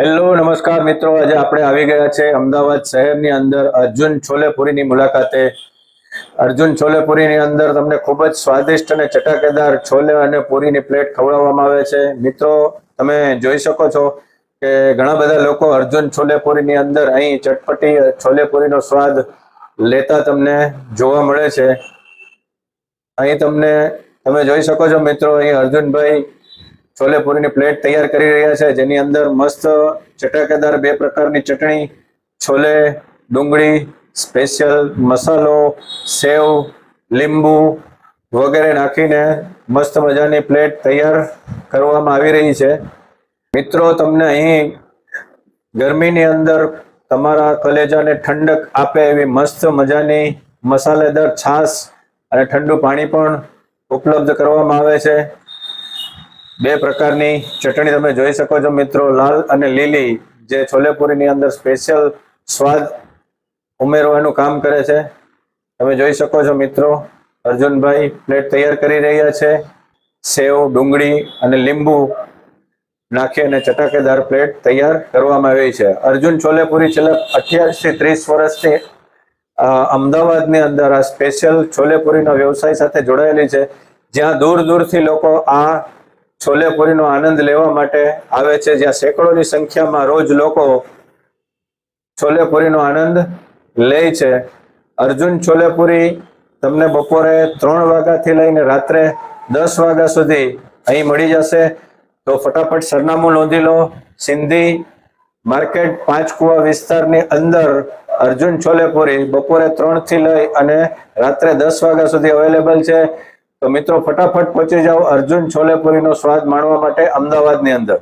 Hello, નમસ્કાર મિત્રો. આજે આપણે આવી ગયા છે અમદાવાદ શહેરની અંદર અર્જુન છોલેપુરીની મુલાકાતે. અર્જુન છોલેપુરીની અંદર તમને ખૂબ જ સ્વાદિષ્ટ અને ચટાકેદાર છોલે અને પૂરીની પ્લેટ ખવડાવવામાં આવે છે. મિત્રો, તમે જોઈ શકો છો કે ઘણા બધા લોકો અર્જુન છોલેપુરીની અંદર અહીં ચટપટી છોલેપુરીનો સ્વાદ લેતા તમને જોવા મળે છે. અહીં તમને, તમે જોઈ શકો છો મિત્રો, અહીં અર્જુનભાઈ છોલેપુરીની પ્લેટ તૈયાર કરી રહ્યા છે, જેની અંદર મસ્ત ચટાકેદાર બે પ્રકારની ચટણી, છોલે, ડુંગળી સ્પેશિયલ મસાલો, સેવ, લીંબુ વગેરે નાખીને મસ્ત મજાની પ્લેટ તૈયાર કરવામાં આવી રહી છે. મિત્રો, તમને અહીં ગરમીની અંદર તમારા કલેજાને ઠંડક આપે એવી મસ્ત મજાની મસાલેદાર છાશ અને ઠંડુ પાણી પણ ઉપલબ્ધ કરવામાં આવે છે. બે પ્રકારની ચટણી તમે જોઈ શકો છો મિત્રો, લાલ અને લીલી, જે છોલેપુરીની અંદર સ્પેશિયલ સ્વાદ ઉમેરવાનું કામ કરે છે. તમે જોઈ શકો છો મિત્રો, અર્જુનભાઈ પ્લેટ તૈયાર કરી રહ્યા છે. સેવ, ડુંગળી અને લીંબુ નાખી અને ચટાકેદાર પ્લેટ તૈયાર કરવામાં આવી છે. અર્જુન છોલેપુરી છેલ્લા અઠ્યાવીસથી ત્રીસ વર્ષથી અમદાવાદની અંદર આ સ્પેશિયલ છોલેપુરીનો વ્યવસાય સાથે જોડાયેલી છે. જ્યાં દૂર દૂરથી લોકો આ છોલેપુરીનો આનંદ લેવા માટે આવે છે, જ્યાં સેંકડોની સંખ્યામાં રોજ લોકો છોલેપુરીનો આનંદ લે છે. અર્જુન છોલેપુરી તમને બપોરે ત્રણ વાગ્યાથી લઈને રાત્રે દસ વાગ્યા સુધી અહીં મળી જશે. તો ફટાફટ સરનામું નોંધી લો. સિંધી માર્કેટ પાંચ કુવા વિસ્તારની અંદર અર્જુન છોલેપુરી બપોરે ત્રણથી લઈ અને રાત્રે દસ વાગ્યા સુધી અવેલેબલ છે. તો મિત્રો ફટાફટ પહોંચી જાઓ અર્જુન છોલેપુરીનો સ્વાદ માણવા માટે અમદાવાદની અંદર.